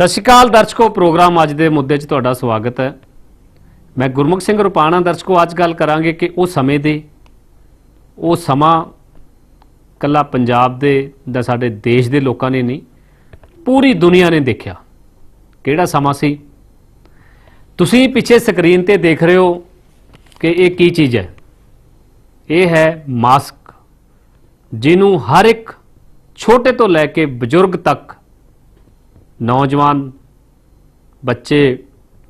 ਸਤਿ ਸ਼੍ਰੀ ਅਕਾਲ ਦਰਸ਼ਕੋ, ਪ੍ਰੋਗਰਾਮ ਅੱਜ ਦੇ ਮੁੱਦੇ 'ਚ ਤੁਹਾਡਾ ਸਵਾਗਤ ਹੈ। ਮੈਂ ਗੁਰਮੁਖ ਸਿੰਘ ਰੁਪਾਣਾ ਦਰਸ਼ਕੋ, ਅੱਜ ਗੱਲ ਕਰਾਂਗੇ ਕਿ ਉਹ ਸਮੇਂ ਦੇ, ਉਹ ਸਮਾਂ ਕੱਲਾ ਪੰਜਾਬ ਦੇ ਦਾ ਸਾਡੇ ਦੇਸ਼ ਦੇ ਲੋਕਾਂ ਨੇ ਨਹੀਂ, ਪੂਰੀ ਦੁਨੀਆ ਨੇ ਦੇਖਿਆ। ਕਿਹੜਾ ਸਮਾਂ ਸੀ? ਤੁਸੀਂ ਪਿੱਛੇ ਸਕਰੀਨ ਤੇ ਦੇਖ ਰਹੇ ਹੋ ਕਿ ਇਹ ਕੀ ਚੀਜ਼ ਹੈ? ਇਹ ਹੈ ਮਾਸਕ, ਜਿਹਨੂੰ ਹਰ ਇੱਕ ਛੋਟੇ ਤੋਂ ਲੈ ਕੇ ਬਜ਼ੁਰਗ ਤੱਕ ਨੌਜਵਾਨ, ਬੱਚੇ,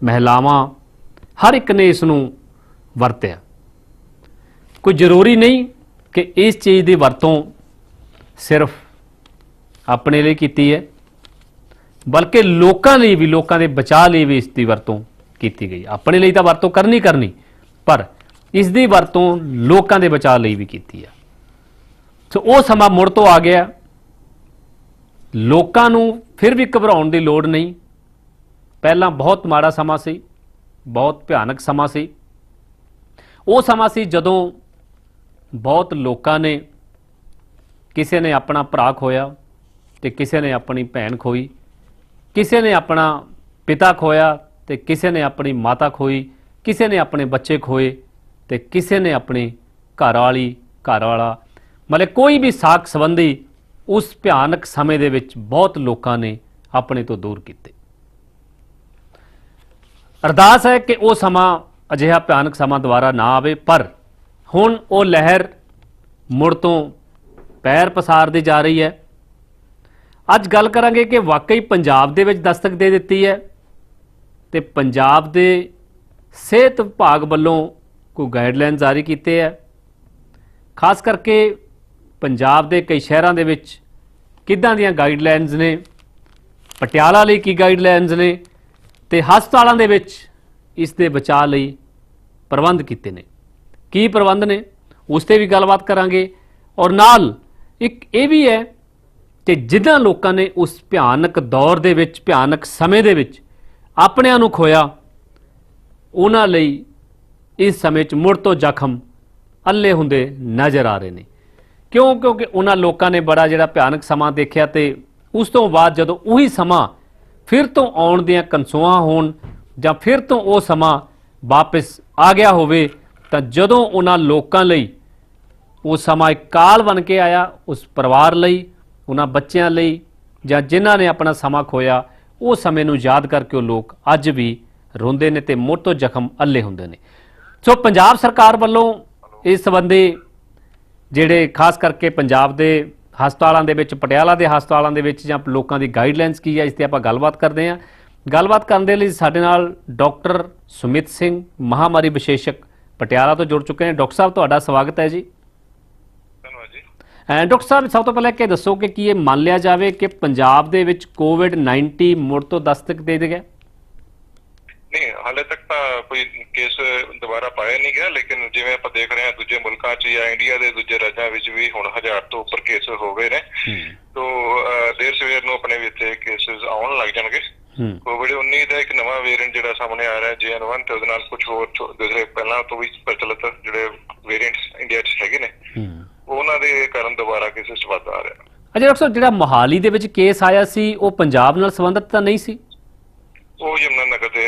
ਮਹਿਲਾਵਾਂ, ਹਰ ਇੱਕ ਨੇ ਇਸ ਨੂੰ ਵਰਤਿਆ। ਕੋਈ ਜ਼ਰੂਰੀ ਨਹੀਂ ਕਿ ਇਸ ਚੀਜ਼ ਦੀ ਵਰਤੋਂ ਸਿਰਫ ਆਪਣੇ ਲਈ ਕੀਤੀ ਹੈ, ਬਲਕਿ ਲੋਕਾਂ ਲਈ ਵੀ, ਲੋਕਾਂ ਦੇ ਬਚਾਅ ਲਈ ਵੀ ਇਸ ਦੀ ਵਰਤੋਂ ਕੀਤੀ ਗਈ। ਆਪਣੇ ਲਈ ਤਾਂ ਵਰਤੋਂ ਕਰਨੀ ਕਰਨੀ, ਪਰ ਇਸ ਦੀ ਵਰਤੋਂ ਲੋਕਾਂ ਦੇ ਬਚਾਅ ਲਈ ਵੀ ਕੀਤੀ ਹੈ। ਸੋ ਉਹ ਸਮਾਂ ਮੁੜ ਤੋਂ ਆ ਗਿਆ। ਲੋਕਾਂ ਨੂੰ ਫਿਰ ਵੀ ਘਬਰਾਉਣ ਦੀ ਲੋੜ ਨਹੀਂ। ਪਹਿਲਾਂ ਬਹੁਤ ਮਾੜਾ ਸਮਾਂ ਸੀ, ਬਹੁਤ ਭਿਆਨਕ ਸਮਾਂ ਸੀ। ਉਹ ਸਮਾਂ ਸੀ ਜਦੋਂ ਬਹੁਤ ਲੋਕਾਂ ਨੇ ਕਿਸੇ ਨੇ ਆਪਣਾ ਭਰਾ ਖੋਇਆ ਤੇ ਕਿਸੇ ਨੇ ਆਪਣੀ ਭੈਣ ਖੋਈ, ਕਿਸੇ ਨੇ ਆਪਣਾ ਪਿਤਾ ਖੋਇਆ ਤੇ ਕਿਸੇ ਨੇ ਆਪਣੀ ਮਾਤਾ ਖੋਈ, ਕਿਸੇ ਨੇ ਆਪਣੇ ਬੱਚੇ ਖੋਏ ਤੇ ਕਿਸੇ ਨੇ ਆਪਣੀ ਘਰ ਵਾਲੀ, ਘਰ ਵਾਲਾ, ਮਤਲਬ ਕੋਈ ਵੀ ਸਾਖ ਸੰਬੰਧੀ ਉਸ ਭਿਆਨਕ ਸਮੇਂ ਦੇ ਵਿੱਚ ਬਹੁਤ ਲੋਕਾਂ ਨੇ ਆਪਣੇ ਤੋਂ ਦੂਰ ਕੀਤੇ। ਅਰਦਾਸ ਹੈ ਕਿ ਉਹ ਸਮਾਂ ਅਜਿਹਾ ਭਿਆਨਕ ਸਮਾਂ ਦੁਬਾਰਾ ਨਾ ਆਵੇ, ਪਰ ਹੁਣ ਉਹ ਲਹਿਰ ਮੁੜ ਤੋਂ ਪੈਰ ਪਸਾਰਦੀ ਜਾ ਰਹੀ ਹੈ। ਅੱਜ ਗੱਲ ਕਰਾਂਗੇ ਕਿ ਵਾਕਈ ਪੰਜਾਬ ਦੇ ਵਿੱਚ ਦਸਤਕ ਦੇ ਦਿੱਤੀ ਹੈ ਤੇ ਪੰਜਾਬ ਦੇ ਸਿਹਤ ਵਿਭਾਗ ਵੱਲੋਂ ਕੋਈ ਗਾਈਡਲਾਈਨ ਜਾਰੀ ਕੀਤੇ ਹੈ। ਖਾਸ ਕਰਕੇ ਪੰਜਾਬ ਦੇ ਕਈ ਸ਼ਹਿਰਾਂ ਦੇ ਵਿੱਚ ਕਿੱਦਾਂ ਦੀਆਂ ਗਾਈਡਲਾਈਨਸ ਨੇ? ਪਟਿਆਲਾ ਲਈ ਕੀ ਗਾਈਡਲਾਈਨਸ ਨੇ? ਤੇ ਹਸਪਤਾਲਾਂ ਦੇ ਵਿੱਚ ਇਸ ਦੇ ਬਚਾਅ ਲਈ ਪ੍ਰਬੰਧ ਕੀਤੇ ਨੇ। ਕੀ ਪ੍ਰਬੰਧ ਨੇ? ਉਸ ਤੇ ਵੀ ਗੱਲਬਾਤ ਕਰਾਂਗੇ। ਔਰ ਨਾਲ ਇੱਕ ਇਹ ਵੀ ਹੈ ਕਿ ਜਿੱਦਾਂ ਲੋਕਾਂ ਨੇ ਉਸ ਭਿਆਨਕ ਦੌਰ ਦੇ ਵਿੱਚ, ਭਿਆਨਕ ਸਮੇਂ ਦੇ ਵਿੱਚ ਆਪਣਿਆਂ ਨੂੰ ਖੋਇਆ, ਉਹਨਾਂ ਲਈ ਇਸ ਸਮੇਂ 'ਚ ਮੁੜ ਤੋਂ ਜ਼ਖਮ ਅੱਲੇ ਹੁੰਦੇ ਨਜ਼ਰ ਆ ਰਹੇ ਨੇ। ਕਿਉਂ? ਕਿਉਂਕਿ ਉਹਨਾਂ ਲੋਕਾਂ ਨੇ ਬੜਾ ਜਿਹੜਾ ਭਿਆਨਕ ਸਮਾਂ ਦੇਖਿਆ ਤੇ ਉਸ ਤੋਂ ਬਾਅਦ ਜਦੋਂ ਉਹੀ ਸਮਾਂ ਫਿਰ ਤੋਂ ਆਉਣ ਦੀਆਂ ਕਨਸੂਆਂ ਹੋਣ ਜਾਂ ਫਿਰ ਤੋਂ ਉਹ ਸਮਾਂ ਵਾਪਸ ਆ ਗਿਆ ਹੋਵੇ, ਤਾਂ ਜਦੋਂ ਉਹਨਾਂ ਲੋਕਾਂ ਲਈ ਉਹ ਸਮਾਂ ਇੱਕ ਕਾਲ ਬਣ ਕੇ ਆਇਆ ਉਸ ਪਰਿਵਾਰ ਲਈ, ਉਹਨਾਂ ਬੱਚਿਆਂ ਲਈ ਜਾਂ ਜਿਨ੍ਹਾਂ ਨੇ ਆਪਣਾ ਸਮਾਂ ਖੋਇਆ, ਉਹ ਸਮੇਂ ਨੂੰ ਯਾਦ ਕਰਕੇ ਉਹ ਲੋਕ ਅੱਜ ਵੀ ਰੋਂਦੇ ਨੇ ਤੇ ਮੁੜ ਤੋਂ ਜ਼ਖਮ ਅੱਲੇ ਹੁੰਦੇ ਨੇ। ਸੋ ਪੰਜਾਬ ਸਰਕਾਰ ਵੱਲੋਂ ਇਸ ਸੰਬੰਧੀ ਜਿਹੜੇ ਖਾਸ ਕਰਕੇ ਪੰਜਾਬ ਦੇ ਹਸਪਤਾਲਾਂ ਦੇ ਵਿੱਚ ਪਟਿਆਲਾ ਦੇ ਹਸਪਤਾਲਾਂ ਦੇ ਵਿੱਚ ਜਾਂ ਲੋਕਾਂ ਦੀ ਗਾਈਡਲਾਈਨਸ ਕੀ ਹੈ ਇਸ ਤੇ ਆਪਾਂ ਗੱਲਬਾਤ ਕਰਦੇ ਹਾਂ। ਗੱਲਬਾਤ ਕਰਨ ਦੇ ਲਈ ਸਾਡੇ ਨਾਲ ਡਾਕਟਰ ਸੁਮਿਤ ਸਿੰਘ ਮਹਾਮਾਰੀ ਵਿਸ਼ੇਸ਼ਕ ਪਟਿਆਲਾ ਤੋਂ ਜੁੜ ਚੁੱਕੇ ਨੇ। ਡਾਕਟਰ ਸਾਹਿਬ ਤੁਹਾਡਾ ਸਵਾਗਤ ਹੈ ਜੀ। ਧੰਨਵਾਦ ਜੀ। ਡਾਕਟਰ ਸਾਹਿਬ ਸਭ ਤੋਂ ਪਹਿਲਾਂ ਇਹ ਦੱਸੋ ਕਿ ਕੀ ਇਹ ਮੰਨ ਲਿਆ ਜਾਵੇ ਕਿ ਪੰਜਾਬ ਦੇ ਵਿੱਚ ਕੋਵਿਡ-19 ਮੁੜ ਤੋਂ ਦਸਤਕ ਦੇ ਦੇ ਗਿਆ ਨਹੀਂ ਹਾਲੇ ਤੱਕ ਤਾਂ ਕੋਈ ਕੇਸ ਦੁਬਾਰਾ ਪਾਇਆ ਨਹੀਂ ਗਿਆ ਲੇਕਿਨ ਜਿਵੇਂ ਆਪਾਂ ਦੇਖ ਰਹੇ ਹਾਂ ਦੂਜੇ ਮੁਲਕਾਂ 'ਚ ਜਾਂ ਇੰਡੀਆ ਦੇ ਦੂਜੇ ਰਾਜਾਂ ਵਿੱਚ ਵੀ ਹੁਣ ਹਜ਼ਾਰ ਤੋਂ ਉੱਪਰ ਕੇਸ ਹੋ ਗਏ ਨੇ। ਤੋਂ ਦੇਰ ਸਵੇਰ ਨੂੰ ਆਪਣੇ ਵੀ ਇੱਥੇ ਕੇਸਸ ਆਉਣ ਲੱਗ ਜਾਣਗੇ। ਹੂੰ। ਕੋਵਿਡ 19 ਦਾ ਇੱਕ ਨਵਾਂ ਵੇਰੀਐਂਟ ਜਿਹੜਾ ਸਾਹਮਣੇ ਆ ਰਿਹਾ JN1 ਤੇ ਉਹਦੇ ਨਾਲ ਕੁਝ ਹੋਰ ਦੂਸਰੇ ਪਹਿਲਾਂ ਤੋਂ ਵੀ ਪ੍ਰਚਲਿਤ ਜਿਹੜੇ ਵੇਰੀਐਂਟਸ ਇੰਡੀਆ 'ਚ ਹੈਗੇ ਨੇ ਉਹਨਾਂ ਦੇ ਕਾਰਨ ਦੁਬਾਰਾ ਕੇਸਸ ਵੱਧ ਆ ਰਿਹਾ ਅਜੇ ਸਾਹਿਬ ਜਿਹੜਾ ਮੋਹਾਲੀ ਦੇ ਵਿੱਚ ਕੇਸ ਆਇਆ ਸੀ ਉਹ ਪੰਜਾਬ ਨਾਲ ਸੰਬੰਧਿਤ ਤਾਂ ਨਹੀਂ ਸੀ? ਉਹ ਯਮਨਾ ਨਗਰ ਦੇ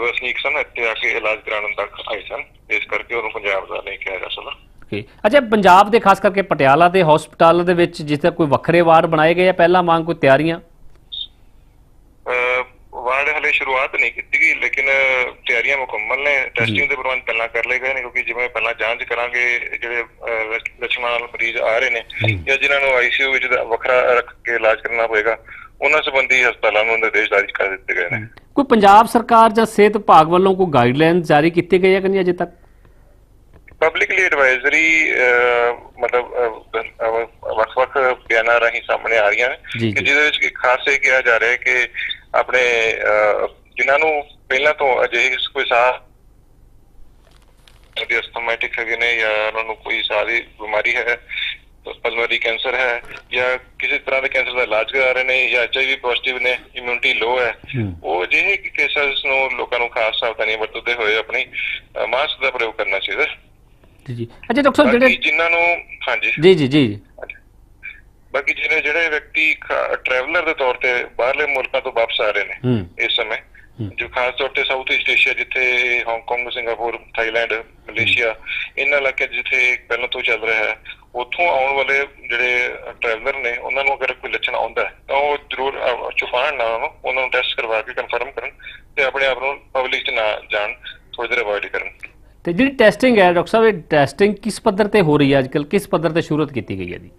ਵਸਨੀਕ ਸਨ ਇੱਥੇ ਆ ਕੇ ਇਲਾਜ ਕਰਾਉਣ ਤੱਕ ਆਏ ਸਨ। ਇਸ ਕਰਕੇ ਉਹਨੂੰ ਪੰਜਾਬ ਦਾ ਨਹੀਂ ਕਿਹਾ ਜਾ ਸਕਦਾ। ਓਕੇ। ਅੱਛਾ ਪੰਜਾਬ ਦੇ ਖਾਸ ਕਰਕੇ ਪਟਿਆਲਾ ਦੇ ਹਸਪਤਾਲ ਦੇ ਵਿੱਚ ਜਿੱਥੇ ਕੋਈ ਵੱਖਰੇ ਵਾਰਡ ਬਣਾਏ ਗਏ ਆ ਪਹਿਲਾਂ ਵਾਂਗ ਕੋਈ ਤਿਆਰੀਆਂ? ਵਾਰਡ ਹਲੇ ਸ਼ੁਰੂਆਤ ਨਹੀਂ ਕੀਤੀ ਗਈ ਲੇਕਿਨ ਤਿਆਰੀਆਂ ਮੁਕੰਮਲ ਨੇ। ਟੈਸਟਿੰਗ ਦੇ ਪ੍ਰਬੰਧ ਪਹਿਲਾਂ ਕਰ ਲਏ ਗਏ ਨੇ ਕਿਉਂਕਿ ਜਿਵੇਂ ਪਹਿਲਾਂ ਜਾਂਚ ਕਰਾਂਗੇ ਜਿਹੜੇ ਲੱਛਣਾਂ ਨਾਲ ਮਰੀਜ਼ ਆ ਰਹੇ ਨੇ ਜਾਂ ਜਿਨ੍ਹਾਂ ਨੂੰ ਆਈਸੀਯੂ ਵਿੱਚ ਦਾ- ਵੱਖਰਾ ਰੱਖ ਕੇ ਇਲਾਜ ਕਰਨਾ ਹੋਏਗਾ ਉਹਨਾਂ ਸੰਬੰਧੀ ਹਸਪਤਾਲਾਂ ਨੂੰ ਨਿਰਦੇਸ਼ ਜਾਰੀ ਕਰ ਦਿੱਤੇ ਗਏ ਨੇ। ਕੋਈ ਪੰਜਾਬ ਸਰਕਾਰ ਜਾਂ ਸਿਹਤ ਵਿਭਾਗ ਵੱਲੋਂ ਕੋਈ ਗਾਈਡਲਾਈਨ ਜਾਰੀ ਕੀਤੀ ਗਈ ਹੈ ਕਿ ਨਹੀਂ ਅਜੇ ਤੱਕ? ਪਬਲਿਕਲੀ ਐਡਵਾਈਜ਼ਰੀ ਮਤਲਬ ਵੱਖ-ਵੱਖ ਬਿਆਨਾਂ ਰਾਹੀਂ ਸਾਹਮਣੇ ਆ ਰਹੀਆਂ ਨੇ। ਕਿ। ਜਿਹਦੇ ਵਿੱਚ ਖਾਸ ਇਹ ਕਿਹਾ ਜਾ ਰਿਹਾ ਹੈ ਕਿ ਆਪਣੇ ਜਿਨ੍ਹਾਂ ਨੂੰ ਪਹਿਲਾਂ ਤੋਂ ਅਜਿਹੀ ਕੋਈ ਸਾਹ ਦੇ ਅਸਥਮੈਟਿਕ ਹੈਗੇ ਨੇ ਜਾਂ ਉਹਨਾਂ ਨੂੰ ਕੋਈ ਸਾਹ ਦੀ ਬਿਮਾਰੀ ਹੈ ਪਲਮਰੀ ਕੈਂਸਰ ਹੈ ਜਾਂ ਕਿਸੇ ਤਰ੍ਹਾਂ ਦੇ ਕੈਂਸਰ ਦਾ ਇਲਾਜ ਕਰਾ ਰਹੇ ਨੇ ਜਾਂ ਐਚਆਈਵੀ ਪੋਜ਼ਿਟਿਵ ਨੇ ਇਮਿਊਨਿਟੀ ਲੋ ਹੈ। ਉਹ ਜਿਹੇ ਕੇਸਸ ਨੂੰ ਲੋਕਾਂ ਨੂੰ ਖਾਸ ਸਾਵਧਾਨੀਆਂ ਵਰਤਦੇ ਹੋਏ ਆਪਣੀ ਮਾਸਕ ਦਾ ਪ੍ਰਯੋਗ ਕਰਨਾ ਚਾਹੀਦਾ। ਜੀ ਜੀ। ਅੱਛਾ ਡਾਕਟਰ ਸਾਹਿਬ ਜਿਹੜੇ ਜਿਨ੍ਹਾਂ ਨੂੰ ਹਾਂਜੀ। ਜੀ ਜੀ ਜੀ। ਬਾਕੀ ਜਿਹੜੇ ਜਿਹੜੇ ਵਿਅਕਤੀ ਟਰੈਵਲਰ ਦੇ ਤੌਰ ਤੇ ਬਾਹਰਲੇ ਮੁਲਕਾਂ ਤੋਂ ਵਾਪਸ ਆ ਰਹੇ ਨੇ ਇਸ ਸਮੇਂ ਜੋ ਖਾਸ ਤੌਰ ਤੇ ਸਾਊਥ ਈਸਟ ਏਸ਼ੀਆ ਜਿੱਥੇ Hong Kong Singapore Thailand Malaysia ਇਹਨਾਂ ਇਲਾਕਿਆਂ 'ਚ ਜਿੱਥੇ ਪਹਿਲਾਂ ਤੋਂ ਚੱਲ ਰਿਹਾ ਹੈ ਉੱਥੋਂ ਆਉਣ ਵਾਲੇ ਜਿਹੜੇ ਟਰੈਵਲਰ ਨੇ ਉਹਨਾਂ ਨੂੰ ਅਗਰ ਕੋਈ ਲੱਛਣ ਆਉਂਦਾ ਤਾਂ ਉਹ ਜ਼ਰੂਰ ਅਹ, ਨਾ ਉਹਨਾਂ ਨੂੰ ਟੈਸਟ ਕਰਵਾ ਕੇ ਕਨਫਰਮ ਕਰਨ ਤੇ ਆਪਣੇ ਆਪ ਨੂੰ ਪਬਲਿਕ 'ਚ ਨਾ ਜਾਣ ਥੋੜੀ ਦੇਰ ਅਵੋਇਡ ਕਰਨ। ਤੇ ਜਿਹੜੀ ਟੈਸਟਿੰਗ ਹੈ ਡਾਕਟਰ ਸਾਹਿਬ ਇਹ ਟੈਸਟਿੰਗ ਕਿਸ ਪੱਧਰ ਤੇ ਹੋ ਰਹੀ ਹੈ? ਅੱਜਕੱਲ ਕਿਸ ਪੱਧਰ ਤੇ ਸ਼ੁਰੂਆਤ ਕੀਤੀ ਗਈ ਹੈ ਜੀ?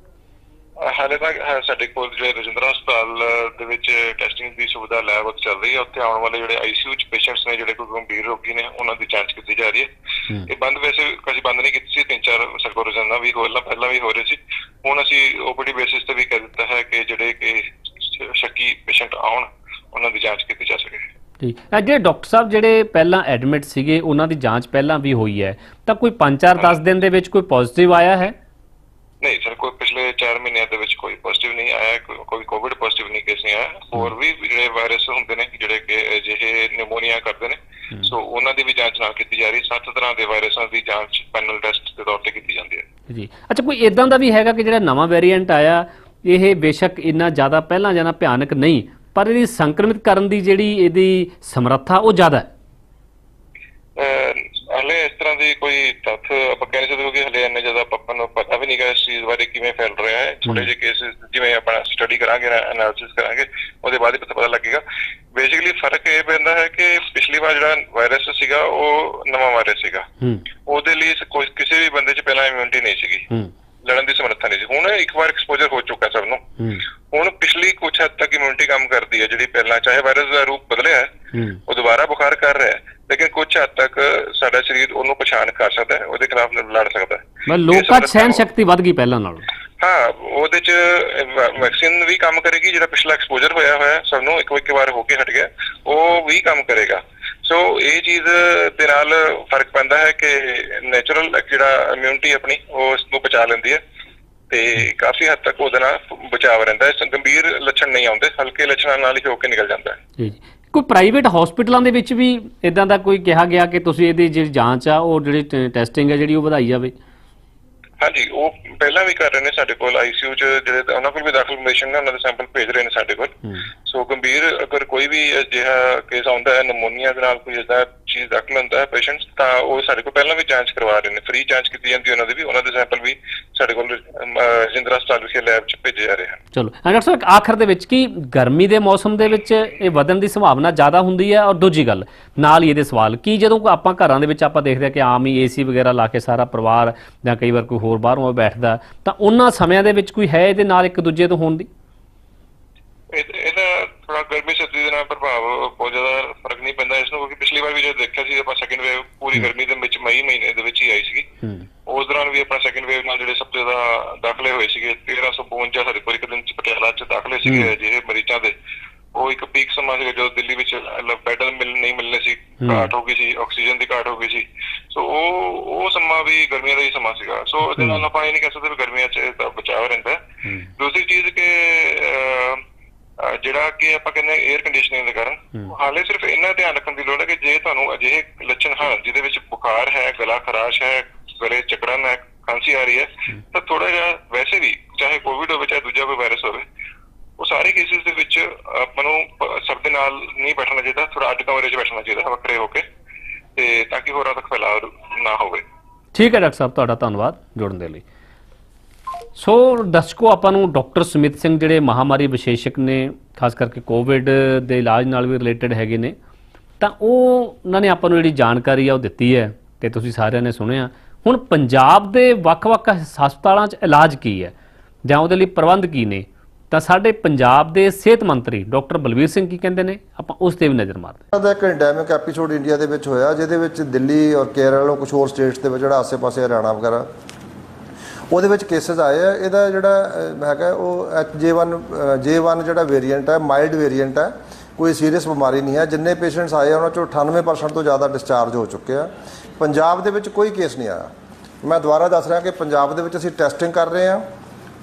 ਹਾਲੇ ਤੱਕ ਸਾਡੇ ਕੋਲ ਜਿਹੜੇ ਰਜਿੰਦਰਾ ਹਸਪਤਾਲ ਦੇ ਵਿੱਚ ਟੈਸਟਿੰਗ ਦੀ ਸੁਵਿਧਾ ਲੈਬ ਉੱਥੇ ਚੱਲ ਰਹੀ ਹੈ। ਉੱਥੇ ਆਉਣ ਵਾਲੇ ਜਿਹੜੇ ਆਈਸੀਯੂ ਚ ਪੇਸ਼ੈਂਟਸ ਨੇ ਜਿਹੜੇ ਕੋਈ ਗੰਭੀਰ ਰੋਗੀ ਨੇ ਉਹਨਾਂ ਦੀ ਜਾਂਚ ਕੀਤੀ ਜਾ ਰਹੀ ਹੈ। ਇਹ ਬੰਦ ਵੈਸੇ ਕਦੀ ਬੰਦ ਨਹੀਂ ਕੀਤੀ ਸੀ ਤਿੰਨ ਚਾਰ ਸਾਡੇ ਕੋਲ ਰੋਜ਼ਾਨਾ ਵੀ ਹੋਲਾ ਪਹਿਲਾਂ ਵੀ ਹੋ ਰਹੇ ਸੀ। ਹੁਣ ਅਸੀਂ ਓਪੀਡੀ ਬੇਸਿਸ ਤੇ ਵੀ ਕਹਿ ਦਿੱਤਾ ਹੈ ਕਿ ਜਿਹੜੇ ਕਿ ਸ਼ੱਕੀ ਪੇਸ਼ੈਂਟ ਆਉਣ ਉਹਨਾਂ ਦੀ ਜਾਂਚ ਕੀਤੀ ਜਾ ਸਕੇ। ਜੀ ਇਹ ਜਿਹੜੇ ਡਾਕਟਰ ਸਾਹਿਬ ਜਿਹੜੇ ਪਹਿਲਾਂ ਐਡਮਿਟ ਸੀਗੇ ਉਹਨਾਂ ਦੀ ਜਾਂਚ ਪਹਿਲਾਂ ਵੀ ਹੋਈ ਹੈ। ਤਾਂ ਕੋਈ 5-4 10 ਦਿਨ ਦੇ ਵਿੱਚ ਕੋਈ ਪੋਜ਼ਿਟਿਵ ਆਇਆ ਹੈ? ਨਹੀਂ ਸਰ ਕੋਈ ਪਿਛਲੇ 4 ਮਹੀਨਿਆਂ ਦੇ ਵਿੱਚ ਕੋਈ ਪੋਜ਼ਿਟਿਵ ਨਹੀਂ ਆਇਆ ਕੋਈ- ਕੋਵਿਡ ਪੋਜ਼ਿਟਿਵ ਨਹੀਂ ਕੇਸ ਨਹੀਂ ਆਇਆ। ਹੋਰ ਵੀ ਜਿਹੜੇ ਵਾਇਰਸ ਹੁੰਦੇ ਨੇ ਜਿਹੜੇ ਕਿ ਅਜਿਹੇ ਨਿਮੋਨੀਆ ਕਰਦੇ ਨੇ ਸੋ ਉਹਨਾਂ ਦੀ ਵੀ ਜਾਂਚ ਨਾਲ ਕੀਤੀ ਜਾ ਰਹੀ ਸੱਤ ਤਰ੍ਹਾਂ ਦੇ ਵਾਇਰਸਾਂ ਦੀ ਜਾਂਚ ਪੈਨਲ ਟੈਸਟ ਦੇ ਤੌਰ ਤੇ ਕੀਤੀ ਜਾਂਦੀ ਹੈ। ਜੀ। ਅੱਛਾ ਕੋਈ ਇਦਾਂ ਦਾ ਵੀ ਹੈਗਾ ਕਿ ਜਿਹੜਾ ਨਵਾਂ ਵੇਰੀਐਂਟ ਆਇਆ ਇਹ ਬੇਸ਼ੱਕ ਇੰਨਾ ਜ਼ਿਆਦਾ ਪਹਿਲਾਂ ਜਾਣਾ ਭਿਆਨਕ ਨਹੀਂ ਪਰ ਇਹਦੀ ਸੰਕਰਮਿਤ ਕਰਨ ਦੀ ਜਿਹੜੀ ਇਹਦੀ ਸਮਰੱਥਾ ਉਹ ਜ਼ਿਆਦਾ ਹੈ। ਹਲੇ ਇਸ ਤਰ੍ਹਾਂ ਦੀ ਕੋਈ ਤੱਥ ਆਪਾਂ ਕਹਿ ਨਹੀਂ ਸਕਦੇ ਕਿਉਂਕਿ ਹਲੇ ਇੰਨੇ ਜ਼ਿਆਦਾ ਆਪਾਂ ਨੂੰ ਪਤਾ ਵੀ ਨਹੀਂਗਾ ਇਸ ਚੀਜ਼ ਬਾਰੇ ਕਿਵੇਂ ਫੈਲ ਰਿਹਾ ਹੈ। ਛੋਟੇ ਜਿਹੇ ਕੇਸਿਸ ਜਿਵੇਂ ਆਪਾਂ ਸਟੱਡੀ ਕਰਾਂਗੇ ਐਨਾਲਿਸਿਸ ਕਰਾਂਗੇ ਉਹਦੇ ਬਾਅਦ ਹੀ ਪਤਾ ਲੱਗੇਗਾ। ਬੇਸਿਕਲੀ ਫ਼ਰਕ ਇਹ ਪੈਂਦਾ ਹੈ ਕਿ ਪਿਛਲੀ ਵਾਰ ਜਿਹੜਾ ਵਾਇਰਸ ਸੀਗਾ ਉਹ ਨਵਾਂ ਵਾਇਰਸ ਸੀਗਾ। ਉਹਦੇ ਲਈ ਕੋਈ ਕਿਸੇ ਵੀ ਬੰਦੇ 'ਚ ਪਹਿਲਾਂ ਇਮਿਊਨਿਟੀ ਨਹੀਂ ਸੀਗੀ। ਲੜਨ ਦੀ ਸਮਰੱਥਾ ਨਹੀਂ ਸੀ। ਹੁਣ ਇੱਕ ਵਾਰ ਐਕਸਪੋਜ਼ਰ ਹੋ ਚੁੱਕਾ ਸਭ ਨੂੰ। ਹੁਣ ਪਿਛਲੀ ਕੁਝ ਹੱਦ ਤੱਕ ਇਮਿਊਨਿਟੀ ਕੰਮ ਕਰਦੀ ਹੈ ਜਿਹੜੀ ਪਹਿਲਾਂ ਚਾਹੇ ਵਾਇਰਸ ਦਾ ਰੂਪ ਬਦਲਿਆ ਉਹ ਦੁਬਾਰਾ ਬੁਖਾਰ ਕਰ ਰਿਹਾ ਲੇਕਿਨ ਕੁਝ ਹੱਦ ਤੱਕ ਸਾਡਾ ਸਰੀਰ ਉਹਨੂੰ ਪਛਾਣ ਕਰ ਸਕਦਾ ਹੈ ਉਹਦੇ ਖਿਲਾਫ ਲੜ ਸਕਦਾ ਹੈ। ਮੈਂ ਲੋਕਾਂ 'ਚ ਉਹ- ਸ਼ਕਤੀ ਵੱਧ ਗਈ ਪਹਿਲਾਂ ਨਾਲੋਂ। ਹਾਂ ਉਹਦੇ ਚ ਵੈਕਸੀਨ ਵੀ ਕੰਮ ਕਰੇਗੀ ਜਿਹੜਾ ਪਿਛਲਾ ਐਕਸਪੋਜ਼ਰ ਹੋਇਆ ਹੋਇਆ ਸਭ ਨੂੰ ਇੱਕ ਇੱਕ ਵਾਰ ਹੋ ਕੇ ਹਟ ਗਿਆ ਉਹ ਵੀ ਕੰਮ ਕਰੇਗਾ। ਸੋ ਇਹ ਚੀਜ਼ ਦੇ ਨਾਲ ਫ਼ਰਕ ਪੈਂਦਾ ਹੈ ਕਿ ਨੇਚਰਲ ਜਿਹੜਾ ਇਮਿਊਨਿਟੀ ਆਪਣੀ ਉਹ ਇਸ ਨੂੰ ਬਚਾ ਲੈਂਦੀ ਹੈ ਤੇ ਕਾਫੀ ਹੱਦ ਤੱਕ ਉਹਦੇ ਨਾਲ ਬਚਾਵ ਰਹਿੰਦਾ ਹੈ। ਗੰਭੀਰ ਲੱਛਣ ਨਹੀਂ ਆਉਂਦੇ ਹਲਕੇ ਲੱਛਣਾਂ ਨਾਲ ਹੀ ਹੋ ਕੇ ਨਿਕਲ ਜਾਂਦਾ ਹੈ। ਜੀ। ਕੋਈ ਪ੍ਰਾਈਵੇਟ ਹਸਪੀਟਲਾਂ ਦੇ ਵਿੱਚ ਵੀ ਇਦਾਂ ਦਾ ਕੋਈ ਕਿਹਾ ਗਿਆ ਕਿ ਤੁਸੀਂ ਇਹਦੀ ਜਿਹੜੀ ਜਾਂਚ ਆ ਉਹ ਜਿਹੜੀ ਟੈਸਟਿੰਗ ਹੈ ਜਿਹੜੀ ਉਹ ਵਧਾਈ ਜਾਵੇ? ਹਾਂਜੀ ਉਹ ਪਹਿਲਾਂ ਵੀ ਕਰ ਰਹੇ ਨੇ ਸਾਡੇ ਕੋਲ ਆਈਸੀਯੂ ਚ ਜਿਹੜੇ ਉਹਨਾਂ ਕੋਲ ਵੀ ਦਾਖਲ ਪੇਸ਼ੈਂਟ ਨੇ ਉਹਨਾਂ ਦੇ ਸੈਂਪਲ ਭੇਜ ਰਹੇ ਨੇ ਸਾਡੇ ਕੋਲ। ਸੋ ਗੰਭੀਰ ਅਗਰ ਕੋਈ ਵੀ ਅਜਿਹਾ ਕੇਸ ਆਉਂਦਾ ਹੈ ਨਮੋਨੀਆ ਦੇ ਨਾਲ ਕੋਈ ਇਸਦਾ ਚੀਜ਼ ਦਾਖਲ ਹੁੰਦਾ ਹੈ ਪੇਸ਼ੈਂਟ ਤਾਂ ਉਹ ਸਾਡੇ ਕੋਲ ਪਹਿਲਾਂ ਵੀ ਜਾਂਚ ਕਰਵਾ ਰਹੇ ਨੇ। ਫ੍ਰੀ ਜਾਂਚ ਕੀਤੀ ਜਾਂਦੀ ਉਹਨਾਂ ਦੀ ਵੀ ਉਹਨਾਂ ਦੇ ਸੈਂਪਲ ਵੀ ਸਾਡੇ ਕੋਲ ਜਿੰਦਰਾ ਹਸਪਤਾਲ ਵਿਖੇ ਲੈਬ 'ਚ ਭੇਜੇ ਜਾ ਰਹੇ ਹਨ। ਚਲੋ ਡਾਕਟਰ ਸਾਹਿਬ ਆਖਰ ਦੇ ਵਿੱਚ ਕੀ ਗਰਮੀ ਦੇ ਮੌਸਮ ਦੇ ਵਿੱਚ ਇਹ ਵਧਣ ਦੀ ਸੰਭਾਵਨਾ ਜ਼ਿਆਦਾ ਹੁੰਦੀ ਹੈ? ਔਰ ਦੂਜੀ ਗੱਲ ਨਾਲ ਹੀ ਇਹਦੇ ਸਵਾਲ ਕੀ ਜਦੋਂ ਆਪਾਂ ਘਰਾਂ ਦੇ ਵਿੱਚ ਆਪਾਂ ਦੇਖਦੇ ਹਾਂ ਕਿ ਆਮ ਹੀ ਏਸੀ ਵਗੈਰਾ ਲਾ ਕੇ ਸਾਰਾ ਪਰਿਵਾਰ ਜਾਂ ਕਈ ਵਾਰ ਕੋਈ ਹੋਰ ਬਾਹਰੋਂ ਬੈਠਦਾ ਤਾਂ ਉਹਨਾਂ ਸਮਿਆਂ ਦੇ ਵਿੱਚ ਕੋਈ ਹੈ ਇਹਦੇ ਨਾਲ ਇੱਕ ਦੂਜੇ ਤੋਂ ਹੋਣ ਦੀ? ਇਹ- ਇਹਦਾ ਥੋੜਾ ਗਰਮੀ ਸਰਦੀ ਦੇ ਨਾਲ ਪ੍ਰਭਾਵ ਬਹੁਤ ਜ਼ਿਆਦਾ ਫ਼ਰਕ ਨਹੀਂ ਪੈਂਦਾ ਇਸ ਨੂੰ ਕਿਉਂਕਿ ਪਿਛਲੀ ਵਾਰ ਵੀ ਜਦੋਂ ਦੇਖਿਆ ਸੀ ਆਪਾਂ ਸੈਕਿੰਡ ਵੇਵ ਪੂਰੀ ਗਰਮੀ ਦੇ ਵਿੱਚ ਮਈ ਮਹੀਨੇ ਦੇ ਵਿੱਚ ਹੀ ਆਈ ਸੀਗੀ। ਹੂੰ। ਉਸ ਦੌਰਾਨ ਵੀ ਆਪਣਾ ਸੈਕਿੰਡ ਵੇਵ ਨਾਲ ਜਿਹੜੇ ਸਭ ਤੋਂ ਜ਼ਿਆਦਾ ਦਾਖਲੇ ਹੋਏ ਸੀਗੇ 1352 ਸਾਡੇ ਕੋਲ ਇੱਕ ਦਿਨ ਚ ਪਟਿਆਲਾ ਚ ਦਾਖਲੇ ਸੀਗੇ ਜਿਹੇ ਮਰੀਜ਼ਾਂ ਦੇ। ਉਹ ਇੱਕ ਪੀਕ ਸਮਾਂ ਸੀਗਾ ਜਦੋਂ ਦਿੱਲੀ ਵਿੱਚ ਬੈੱਡ ਮਿਲ ਨਹੀਂ ਮਿਲਨੇ ਸੀ। ਘਾਟ ਹੋ ਗਈ ਸੀ ਆਕਸੀਜਨ ਦੀ ਘਾਟ ਹੋ ਗਈ ਸੀ। ਸੋ ਉਹ ਉਹ ਸਮਾਂ ਵੀ ਗਰਮੀਆਂ ਦਾ ਹੀ ਸਮਾਂ ਸੀਗਾ। ਸੋ ਉਹਦੇ ਨਾਲ ਆਪਾਂ ਇਹ ਨਹੀਂ ਕਹਿ ਸਕਦੇ ਵੀ ਗਰਮੀਆਂ 'ਚ ਤਾਂ ਬਚਾਅ ਰਹਿੰਦਾ। ਦੂਸਰੀ ਚੀਜ਼ ਕਿ ਜਿਹੜਾ ਕਿ ਆਪਾਂ ਕਹਿੰਦੇ 에ਅਰ ਕੰਡੀਸ਼ਨਿੰਗ ਦੇ ਕਾਰਨ। ਹਾਲੇ ਸਿਰਫ ਇੰਨਾ ਧਿਆਨ ਰੱਖਣ ਦੀ ਲੋੜ ਹੈ ਕਿ ਜੇ ਤੁਹਾਨੂੰ ਅਜਿਹੇ ਲੱਛਣ ਹਨ ਜਿਹਦੇ ਵਿੱਚ ਬੁਖਾਰ ਹੈ ਗਲਾ ਖਰਾਸ਼ ਹੈ ਗਲੇ ਚੱਕੜਨ ਹੈ ਖਾਂਸੀ ਆ ਰਹੀ ਹੈ ਤਾਂ ਥੋੜਾ ਜਿਹਾ ਵੈਸੇ ਵੀ ਚਾਹੇ ਕੋਵਿਡ ਹੋਵੇ ਚਾਹੇ ਦੂਜਾ ਕੋਈ ਵਾਇਰਸ ਹੋਵੇ ਉਹ ਸਾਰੇ ਕੇਸਿਸ ਦੇ ਵਿੱਚ ਆਪਾਂ ਨੂੰ ਸਭ ਦੇ ਨਾਲ ਨਹੀਂ ਬੈਠਣਾ ਚਾਹੀਦਾ ਥੋੜਾ ਅੱਡ ਕਮਰੇ 'ਚ ਬੈਠਣਾ ਚਾਹੀਦਾ ਵੱਖਰੇ ਹੋ ਕੇ ਤੇ ਤਾਂ ਕਿ ਹੋਰਾਂ ਤੱਕ ਫੈਲਾਅ ਨਾ ਹੋਵੇ। ਠੀਕ ਹੈ ਡਾਕਟਰ ਸਾਹਿਬ ਤੁਹਾਡਾ ਧੰਨਵਾਦ ਜੁੜਨ ਦੇ ਲਈ। ਸੋ ਦਰਸ਼ਕੋ ਆਪਾਂ ਨੂੰ ਡਾਕਟਰ ਸੁਮਿਤ ਸਿੰਘ ਜਿਹੜੇ ਮਹਾਮਾਰੀ ਵਿਸ਼ੇਸ਼ਕ ਨੇ, ਖਾਸ ਕਰਕੇ ਕੋਵਿਡ ਦੇ ਇਲਾਜ ਨਾਲ ਵੀ ਰਿਲੇਟਡ ਹੈਗੇ ਨੇ, ਤਾਂ ਉਹ, ਉਹਨਾਂ ਨੇ ਆਪਾਂ ਨੂੰ ਜਿਹੜੀ ਜਾਣਕਾਰੀ ਆ ਉਹ ਦਿੱਤੀ ਹੈ ਤੇ ਤੁਸੀਂ ਸਾਰਿਆਂ ਨੇ ਸੁਣਿਆ। ਹੁਣ ਪੰਜਾਬ ਦੇ ਵੱਖ-ਵੱਖ ਹਸਪਤਾਲਾਂ 'ਚ ਇਲਾਜ ਕੀ ਹੈ? ਜਾਂ ਉਹਦੇ ਲਈ ਪ੍ਰਬੰਧ ਕੀ ਨੇ? ਤਾਂ ਸਾਡੇ ਪੰਜਾਬ ਦੇ ਸਿਹਤ ਮੰਤਰੀ ਡਾਕਟਰ ਬਲਵੀਰ ਸਿੰਘ ਕੀ ਕਹਿੰਦੇ ਨੇ? ਆਪਾਂ ਉਸ ਤੇ ਵੀ ਨਜ਼ਰ ਮਾਰਦੇ ਹਾਂ। ਦਾ ਇੱਕ ਐਂਡੈਮਿਕ ਐਪੀਸੋਡ ਇੰਡੀਆ ਦੇ ਵਿੱਚ ਹੋਇਆ, ਜਿਹਦੇ ਵਿੱਚ ਦਿੱਲੀ ਔਰ ਕੇਰਲ ਔਰ ਕੁਝ ਹੋਰ ਸਟੇਟਸ ਦੇ ਵਿੱਚ ਜਿਹੜਾ ਆਸੇ-ਪਾਸੇ ਹਰਿਆਣਾ ਵਗੈਰਾ ਉਹਦੇ ਵਿੱਚ ਕੇਸਸ ਆਏ ਆ। ਇਹਦਾ ਜਿਹੜਾ ਹੈਗਾ, ਉਹ H1 J1 ਜਿਹੜਾ ਵੇਰੀਐਂਟ ਹੈ ਮਾਈਲਡ ਵੇਰੀਐਂਟ ਹੈ, ਕੋਈ ਸੀਰੀਅਸ ਬਿਮਾਰੀ ਨਹੀਂ ਹੈ। ਜਿੰਨੇ ਪੇਸ਼ੈਂਟਸ ਆਏ ਉਹਨਾਂ ਚੋਂ 98% ਤੋਂ ਜ਼ਿਆਦਾ ਡਿਸਚਾਰਜ ਹੋ ਚੁੱਕੇ ਆ। ਪੰਜਾਬ ਦੇ ਵਿੱਚ ਕੋਈ ਕੇਸ ਨਹੀਂ ਆਇਆ। ਮੈਂ ਦੁਬਾਰਾ ਦੱਸ ਰਿਹਾ ਕਿ ਪੰਜਾਬ ਦੇ ਵਿੱਚ ਅਸੀਂ ਟੈਸਟਿੰਗ ਕਰ ਰਹੇ ਹਾਂ।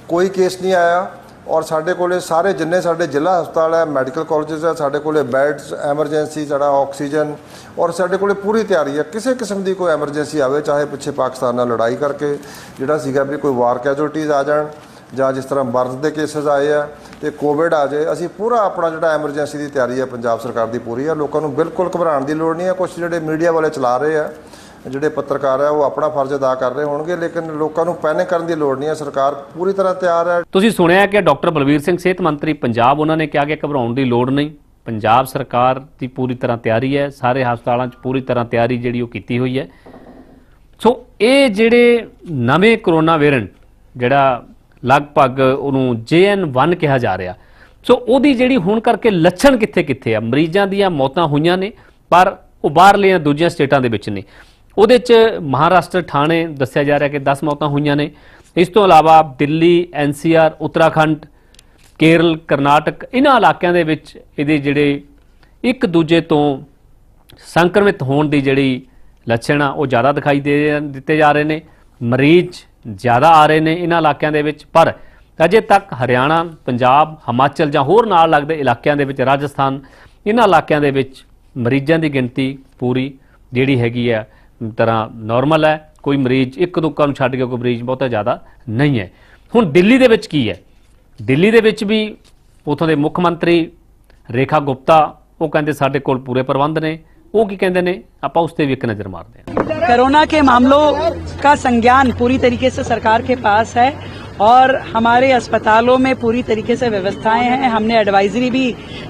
ਕੋਈ ਕੇਸ ਨਹੀਂ ਆਇਆ। ਔਰ ਸਾਡੇ ਕੋਲੇ ਸਾਰੇ ਜਿੰਨੇ ਸਾਡੇ ਜ਼ਿਲ੍ਹਾ ਹਸਪਤਾਲ ਹੈ ਮੈਡੀਕਲ ਕਾਲਜਸ ਹੈ, ਸਾਡੇ ਕੋਲੇ ਬੈੱਡਸ ਐਮਰਜੈਂਸੀ ਸਾਡਾ ਆਕਸੀਜਨ ਔਰ ਸਾਡੇ ਕੋਲੇ ਪੂਰੀ ਤਿਆਰੀ ਹੈ। ਕਿਸੇ ਕਿਸਮ ਦੀ ਕੋਈ ਐਮਰਜੈਂਸੀ ਆਵੇ, ਚਾਹੇ ਪਿੱਛੇ ਪਾਕਿਸਤਾਨ ਨਾਲ ਲੜਾਈ ਕਰਕੇ, ਜਿਹੜਾ ਸੀਗਾ ਵੀ ਕੋਈ ਵਾਰ ਕੈਜੁਅਲਟੀਜ਼ ਆ ਜਾਣ, ਜਾਂ ਜਿਸ ਤਰ੍ਹਾਂ ਬਰਨਸ ਦੇ ਕੇਸਸ ਆਏ ਆ, ਤੇ ਕੋਵਿਡ ਆ ਜਾਏ, ਅਸੀਂ ਪੂਰਾ ਆਪਣਾ ਜਿਹੜਾ ਐਮਰਜੈਂਸੀ ਦੀ ਤਿਆਰੀ ਹੈ, ਪੰਜਾਬ ਸਰਕਾਰ ਦੀ ਪੂਰੀ ਆ ਲੋਕਾਂ ਨੂੰ ਬਿਲਕੁਲ ਘਬਰਾਉਣ ਦੀ ਲੋੜ ਨਹੀਂ ਹੈ। ਕੁਝ ਜਿਹੜੇ ਮੀਡੀਆ ਵਾਲੇ ਚਲਾ ਰਹੇ ਆ ਜਿਹੜੇ ਪੱਤਰਕਾਰ ਆ, ਉਹ ਆਪਣਾ ਫਰਜ਼ ਅਦਾ ਕਰ ਰਹੇ ਹੋਣਗੇ, ਲੇਕਿਨ ਲੋਕਾਂ ਨੂੰ ਪੈਨਿਕ ਕਰਨ ਦੀ ਲੋੜ ਨਹੀਂ ਹੈ। ਸਰਕਾਰ ਪੂਰੀ ਤਰ੍ਹਾਂ ਤਿਆਰ ਹੈ। ਤੁਸੀਂ ਸੁਣਿਆ ਕਿ ਡਾਕਟਰ ਬਲਵੀਰ ਸਿੰਘ, ਸਿਹਤ ਮੰਤਰੀ ਪੰਜਾਬ, ਉਹਨਾਂ ਨੇ ਕਿਹਾ ਕਿ ਘਬਰਾਉਣ ਦੀ ਲੋੜ ਨਹੀਂ। ਪੰਜਾਬ ਸਰਕਾਰ ਦੀ ਪੂਰੀ ਤਰ੍ਹਾਂ ਤਿਆਰੀ ਹੈ। ਸਾਰੇ ਹਸਪਤਾਲਾਂ 'ਚ ਪੂਰੀ ਤਰ੍ਹਾਂ ਤਿਆਰੀ ਜਿਹੜੀ ਉਹ ਕੀਤੀ ਹੋਈ ਹੈ। ਸੋ, ਇਹ ਜਿਹੜੇ ਨਵੇਂ ਕਰੋਨਾ ਵੇਰੀਐਂਟ, ਜਿਹੜਾ ਲਗਭਗ ਉਹਨੂੰ JN1 ਕਿਹਾ ਜਾ ਰਿਹਾ। ਸੋ, ਉਹਦੀ ਜਿਹੜੀ ਹੁਣ ਕਰਕੇ ਲੱਛਣ ਕਿੱਥੇ ਕਿੱਥੇ ਆ? ਮਰੀਜ਼ਾਂ ਦੀਆਂ ਮੌਤਾਂ ਹੋਈਆਂ ਨੇ, ਪਰ ਉਹ ਬਾਹਰਲੀਆਂ ਦੂਜੀਆਂ ਸਟੇਟਾਂ ਦੇ ਵਿੱਚ ਨੇ। ਉਹਦੇ 'ਚ ਮਹਾਰਾਸ਼ਟਰ ਥਾਣੇ ਦੱਸਿਆ ਜਾ ਰਿਹਾ ਕਿ 10 ਮੌਤਾਂ ਹੋਈਆਂ ਨੇ। ਇਸ ਤੋਂ ਇਲਾਵਾ ਦਿੱਲੀ NCR ਉੱਤਰਾਖੰਡ, ਕੇਰਲ, ਕਰਨਾਟਕ ਇਹਨਾਂ ਇਲਾਕਿਆਂ ਦੇ ਵਿੱਚ ਇਹਦੇ ਜਿਹੜੇ ਇੱਕ ਦੂਜੇ ਤੋਂ ਸੰਕਰਮਿਤ ਹੋਣ ਦੀ ਜਿਹੜੀ ਲੱਛਣ ਆ, ਉਹ ਜ਼ਿਆਦਾ ਦਿਖਾਈ ਦੇ ਦਿੱਤੇ ਜਾ ਰਹੇ ਨੇ। ਮਰੀਜ਼ ਜ਼ਿਆਦਾ ਆ ਰਹੇ ਨੇ ਇਹਨਾਂ ਇਲਾਕਿਆਂ ਦੇ ਵਿੱਚ, ਪਰ ਅਜੇ ਤੱਕ ਹਰਿਆਣਾ, ਪੰਜਾਬ, ਹਿਮਾਚਲ ਜਾਂ ਹੋਰ ਨਾਲ ਲੱਗਦੇ ਇਲਾਕਿਆਂ ਦੇ ਵਿੱਚ, ਰਾਜਸਥਾਨ ਇਹਨਾਂ ਇਲਾਕਿਆਂ ਦੇ ਵਿੱਚ ਮਰੀਜ਼ਾਂ ਦੀ ਗਿਣਤੀ ਪੂਰੀ ਜਿਹੜੀ ਹੈਗੀ ਆ ਤਰ੍ਹਾਂ ਨਾਰਮਲ ਹੈ ਕੋਈ ਮਰੀਜ਼ ਇੱਕ ਦੁੱਕਾ ਨੂੰ ਛੱਡ ਕੇ ਕੋਈ ਮਰੀਜ਼ ਬਹੁਤਾ ਜ਼ਿਆਦਾ ਨਹੀਂ ਹੈ ਹੁਣ ਦਿੱਲੀ ਦੇ ਵਿੱਚ ਕੀ ਹੈ ਦਿੱਲੀ ਦੇ ਵਿੱਚ ਵੀ ਉਥੋਂ ਦੇ ਮੁੱਖ ਮੰਤਰੀ ਰੇਖਾ ਗੁਪਤਾ ਉਹ ਕਹਿੰਦੇ ਸਾਡੇ ਕੋਲ ਪੂਰੇ ਪ੍ਰਬੰਧ ਨੇ ਉਹ ਕੀ ਕਹਿੰਦੇ ਨੇ ਆਪਾਂ ਉਸ ਤੇ ਵੀ ਇੱਕ ਨਜ਼ਰ ਮਾਰਦੇ ਹਾਂ कोरोना के मामलों का संज्ञान पूरी तरीके से सरकार के पास है और हमारे अस्पतालों में पूरी तरीके से व्यवस्थाएं हैं हमने एडवाइजरी भी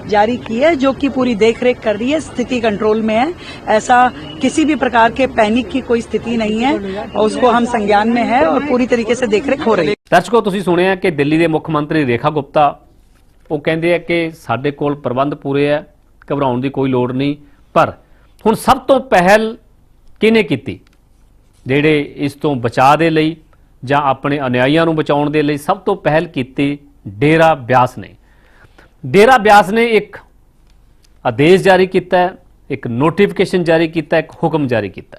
जारी की है जो कि पूरी देख रेख कर रही है स्थिति कंट्रोल में है ऐसा किसी भी प्रकार के पैनिक की कोई स्थिति नहीं है और उसको हम संज्ञान में है और पूरी तरीके से देख रेख हो रही है ਦਰਸ਼ਕੋ ਤੁਸੀਂ ਸੁਣਿਆ ਕਿ ਦਿੱਲੀ ਦੇ ਮੁੱਖ ਮੰਤਰੀ ਰੇਖਾ ਗੁਪਤਾ ਉਹ ਕਹਿੰਦੇ ਆ ਕਿ ਸਾਡੇ ਕੋਲ ਪ੍ਰਬੰਧ ਪੂਰੇ ਆ ਘਬਰਾਉਣ ਦੀ ਕੋਈ ਲੋੜ ਨਹੀਂ ਪਰ ਹੁਣ ਸਭ ਤੋਂ ਪਹਿਲ ਕਿਹਨੇ ਕੀਤੀ ਜਿਹੜੇ ਇਸ ਤੋਂ ਬਚਾਅ ਦੇ ਲਈ ਜਾਂ ਆਪਣੇ ਅਨਿਆਈਆਂ ਨੂੰ ਬਚਾਉਣ ਦੇ ਲਈ ਸਭ ਤੋਂ ਪਹਿਲ ਕੀਤੀ ਡੇਰਾ ਬਿਆਸ ਨੇ। ਡੇਰਾ ਬਿਆਸ ਨੇ ਇੱਕ ਆਦੇਸ਼ ਜਾਰੀ ਕੀਤਾ ਹੈ, ਇੱਕ ਨੋਟੀਫਿਕੇਸ਼ਨ ਜਾਰੀ ਕੀਤਾ ਇੱਕ ਹੁਕਮ ਜਾਰੀ ਕੀਤਾ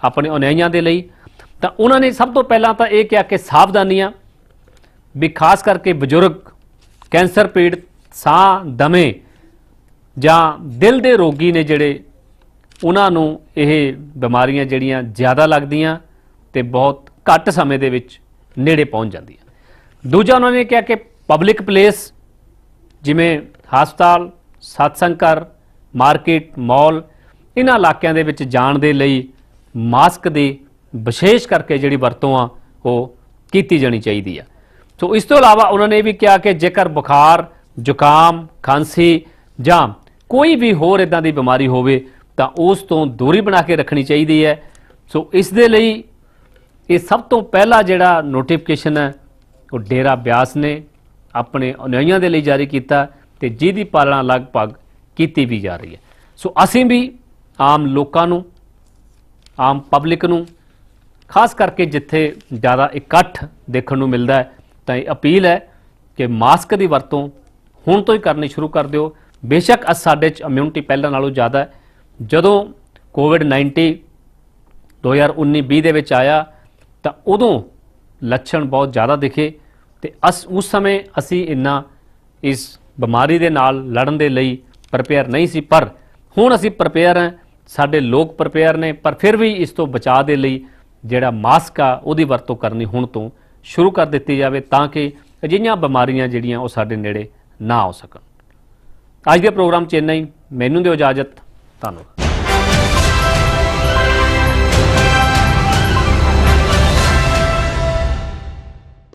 ਆਪਣੇ ਅਨਿਆਈਆਂ ਦੇ ਲਈ। ਤਾਂ ਉਹਨਾਂ ਨੇ ਸਭ ਤੋਂ ਪਹਿਲਾਂ ਤਾਂ ਇਹ ਕਿਹਾ ਕਿ ਸਾਵਧਾਨੀਆਂ ਵੀ ਖਾਸ ਕਰਕੇ ਬਜ਼ੁਰਗ, ਕੈਂਸਰ ਪੀੜਤ, ਸਾਹ ਦਮੇ ਜਾਂ ਦਿਲ ਦੇ ਰੋਗੀ ਨੇ ਜਿਹੜੇ, ਉਹਨਾਂ ਨੂੰ ਇਹ ਬਿਮਾਰੀਆਂ ਜਿਹੜੀਆਂ ਜ਼ਿਆਦਾ ਲੱਗਦੀਆਂ ਤੇ ਬਹੁਤ ਘੱਟ ਸਮੇਂ ਦੇ ਵਿੱਚ ਨੇੜੇ ਪਹੁੰਚ ਜਾਂਦੀ ਹੈ। ਦੂਜਾ ਉਹਨਾਂ ਨੇ ਕਿਹਾ ਕਿ ਪਬਲਿਕ ਪਲੇਸ ਜਿਵੇਂ ਹਸਪਤਾਲ ਸਤਸੰਗ ਘਰ ਮਾਰਕੀਟ ਮਾਲ ਇਹਨਾਂ ਇਲਾਕਿਆਂ ਦੇ ਵਿੱਚ ਜਾਣ ਦੇ ਲਈ ਮਾਸਕ ਦੀ ਵਿਸ਼ੇਸ਼ ਕਰਕੇ ਜਿਹੜੀ ਵਰਤੋਂ ਆ, ਉਹ ਕੀਤੀ ਜਾਣੀ ਚਾਹੀਦੀ ਆ। ਸੋ ਇਸ ਤੋਂ ਇਲਾਵਾ ਉਹਨਾਂ ਨੇ ਇਹ ਵੀ ਕਿਹਾ ਕਿ ਜੇਕਰ ਬੁਖਾਰ, ਜ਼ੁਕਾਮ, ਖਾਂਸੀ ਜਾਂ ਕੋਈ ਵੀ ਹੋਰ ਇਦਾਂ ਦੀ ਬਿਮਾਰੀ ਹੋਵੇ, ਤਾਂ ਉਸ ਤੋਂ ਦੂਰੀ ਬਣਾ ਕੇ ਰੱਖਣੀ ਚਾਹੀਦੀ ਹੈ। ਸੋ ਇਸ ਦੇ ਲਈ ਇਹ ਸਭ ਤੋਂ ਪਹਿਲਾ ਜਿਹੜਾ ਨੋਟੀਫਿਕੇਸ਼ਨ ਹੈ, ਉਹ ਡੇਰਾ ਬਿਆਸ ਨੇ ਆਪਣੇ ਅਨੁਯਾਈਆਂ ਦੇ ਲਈ ਜਾਰੀ ਕੀਤਾ ਤੇ ਜਿਹਦੀ ਪਾਲਣਾ ਲਗਭਗ ਕੀਤੀ ਵੀ ਜਾ ਰਹੀ ਹੈ। ਸੋ ਅਸੀਂ ਵੀ ਆਮ ਲੋਕਾਂ ਨੂੰ, ਆਮ ਪਬਲਿਕ ਨੂੰ, ਖਾਸ ਕਰਕੇ ਜਿੱਥੇ ਜ਼ਿਆਦਾ ਇਕੱਠ ਦੇਖਣ ਨੂੰ ਮਿਲਦਾ ਹੈ, ਤਾਂ ਇਹ ਅਪੀਲ ਹੈ ਕਿ ਮਾਸਕ ਦੀ ਵਰਤੋਂ ਹੁਣ ਤੋਂ ਹੀ ਕਰਨੀ ਸ਼ੁਰੂ ਕਰ ਦਿਓ। ਬੇਸ਼ੱਕ ਅਸ ਸਾਡੇ ਚ ਇਮਿਊਨਿਟੀ ਪਹਿਲਾਂ ਨਾਲੋਂ ਜ਼ਿਆਦਾ ਹੈ। ਜਦੋਂ ਕੋਵਿਡ 19 2019-20 ਦੇ ਵਿੱਚ ਆਇਆ ਤਾਂ ਉਦੋਂ ਲੱਛਣ ਬਹੁਤ ਜ਼ਿਆਦਾ ਦਿਖੇ ਤੇ ਅਸ, ਉਸ ਸਮੇਂ ਅਸੀਂ ਇੰਨਾ ਇਸ ਬਿਮਾਰੀ ਦੇ ਨਾਲ ਲੜਨ ਦੇ ਲਈ ਪ੍ਰਪੇਅਰ ਨਹੀਂ ਸੀ, ਪਰ ਹੁਣ ਅਸੀਂ ਪ੍ਰਪੇਅਰ ਹਾਂ, ਸਾਡੇ ਲੋਕ ਪ੍ਰਪੇਅਰ ਨੇ, ਪਰ ਫਿਰ ਵੀ ਇਸ ਤੋਂ ਬਚਾਅ ਦੇ ਲਈ ਜਿਹੜਾ ਮਾਸਕ ਆ, ਉਹਦੀ ਵਰਤੋਂ ਕਰਨੀ ਹੁਣ ਤੋਂ ਸ਼ੁਰੂ ਕਰ ਦਿੱਤੀ ਜਾਵੇ ਤਾਂ ਕਿ ਅਜਿਹੀਆਂ ਬਿਮਾਰੀਆਂ ਜਿਹੜੀਆਂ ਉਹ ਸਾਡੇ ਨੇੜੇ ਨਾ ਆ ਸਕਣ। ਅੱਜ ਦੇ ਪ੍ਰੋਗਰਾਮ ਚ ਇੰਨਾ ਹੀ। ਮੈਨੂੰ ਦਿਓ ਇਜਾਜ਼ਤ। ਧੰਨਵਾਦ।